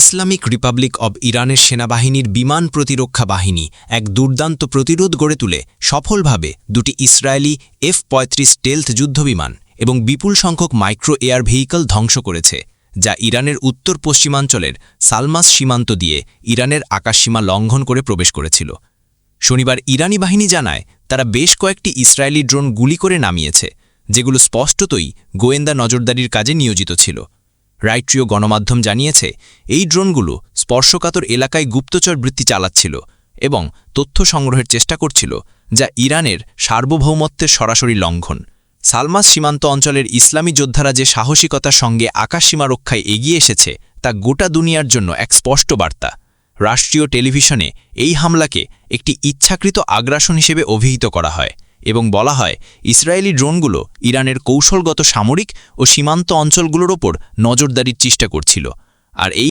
Islamic Republic of ইরানের সেনাবাহিনীর বিমান প্রতিরক্ষা বাহিনী এক দুর্দান্ত প্রতিরোধ গড়ে তুলে সফলভাবে দুটি ইসরায়েলি এফ পঁয়ত্রিশ টেলথ যুদ্ধবিমান এবং বিপুল সংখ্যক মাইক্রো এয়ার ভেহিকল ধ্বংস করেছে, যা ইরানের উত্তর পশ্চিমাঞ্চলের সালমাস সীমান্ত দিয়ে ইরানের আকাশসীমা লঙ্ঘন করে প্রবেশ করেছিল। শনিবার ইরানি বাহিনী জানায়, তারা বেশ কয়েকটি ইসরায়েলি ড্রোন গুলি করে নামিয়েছে, যেগুলো স্পষ্টতই গোয়েন্দা নজরদারির কাজে নিয়োজিত ছিল। রাইট্রিয় গণমাধ্যম জানিয়েছে, এই ড্রোনগুলো স্পর্শকাতর এলাকায় গুপ্তচর বৃত্তি চালাচ্ছিল এবং তথ্য সংগ্রহের চেষ্টা করছিল, যা ইরানের সার্বভৌমত্বের সরাসরি লঙ্ঘন। সালমাস সীমান্ত অঞ্চলের ইসলামী যোদ্ধারা যে সাহসিকতার সঙ্গে আকাশসীমা রক্ষায় এগিয়ে এসেছে, তা গোটা দুনিয়ার জন্য এক স্পষ্ট বার্তা। রাষ্ট্রীয় টেলিভিশনে এই হামলাকে একটি ইচ্ছাকৃত আগ্রাসন হিসেবে অভিহিত করা হয়। এবং বলা হয়, ইসরায়েলি ড্রোনগুলো ইরানের কৌশলগত সামরিক ও সীমান্ত অঞ্চলগুলোর ওপর নজরদারির চেষ্টা করছিল। আর এই